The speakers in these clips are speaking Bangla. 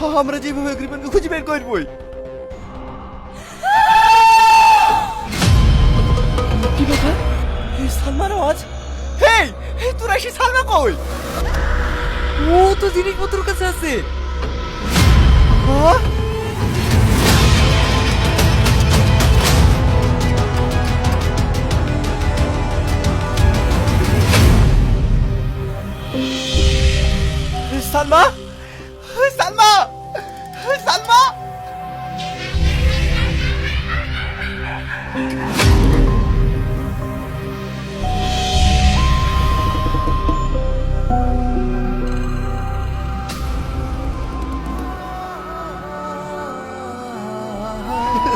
আমরা যেভাবে রিপনকে খুঁজে বের করবই। কি ব্যাপার? এই সালমার আওয়াজ হেই তোরা সে সালমা কই? ও তো জিনিসপত্র কাছে আছে। হ্যাঁ? সালমা? সালমা সালমা সালমা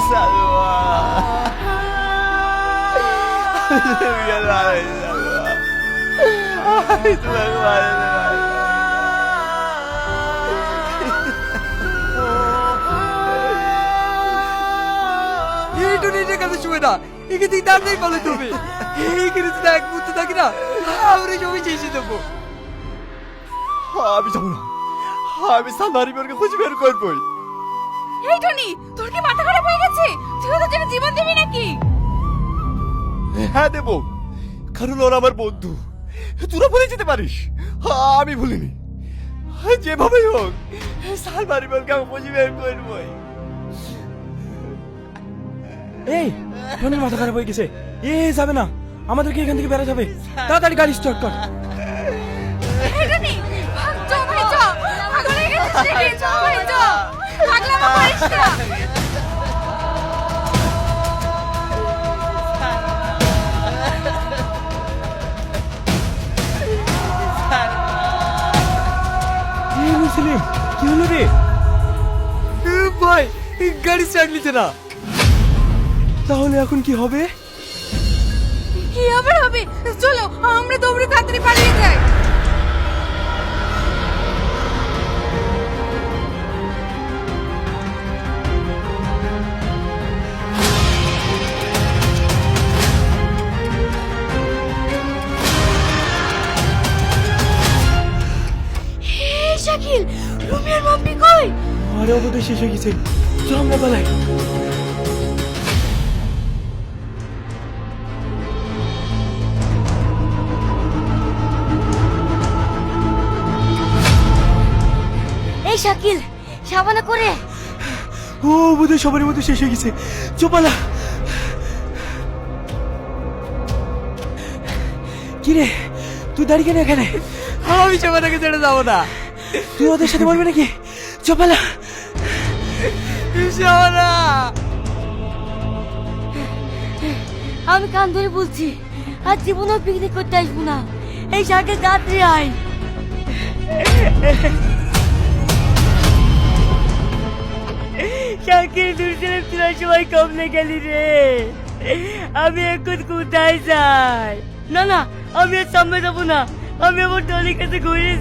Salma. Ay, তোমাকে মারে এই টুনি এটা কাছে শুয়ে না। একে তুই তাড়াতাড়ি পালে তুমি। এইখানে যদি এক মুহূর্ত থাকি না আমরা সবাই শেষে দেবো। আমি যাব না। আমি সালমারি বোনকে খুঁজে বের করবোই। এই টনি তোর কি মাথা খারাপ হয়ে গেছে? তুই ওদের জন্য জীবন দিবি নাকি? হ্যাঁ দেবো। কারণ ওরা আমার বন্ধু। তোরা ভুলে যেতে পারিস। আমি ভুলিনি। যেভাবে হোক সালমারি বোনকে আমি খুঁজে বের করবোই। এই টনির মাথা খারাপ হয়ে গেছে। এ যাবে না। আমাদেরকে এখান থেকে বেড়া যাবে তাড়াতাড়ি গাড়ি স্টার্ট কর। মুসলিম কি হলো রে? ভাই গাড়ি স্টার্ট নিতে না। তাহলে এখন কি হবে? কি আবার হবে? চলো আমরা দৌড়ে তাড়াতাড়ি পালিয়ে যাই। শাকিল রুমিয়ার মাম্পি কই? আরে অবধি শেষ হয়ে গেছে চল আমরা পালাই। এই শাকিল সাবানা করে। ও বোধহয় সবার মধ্যে শেষ হয়ে গেছে। চোপালা। কিরে তুই দাঁড়িয়ে কেন এখানে? আমি সবাইকে ছেড়ে যাব না। তুই ওদের সাথে বলবি নাকি? চোপালা। সবানা। আমি কান ধরে বলছি আর জীবনেও পিকনিক করতে আসব না। এই শাকের রাত্রি আয়। শাকের দুর্দিনের তোরা সবাই কমলে গেলি রে আমি এখন কোথায় যাই না না আমি আর সামনে যাব না আমি আমার দলের কাছে ঘুরে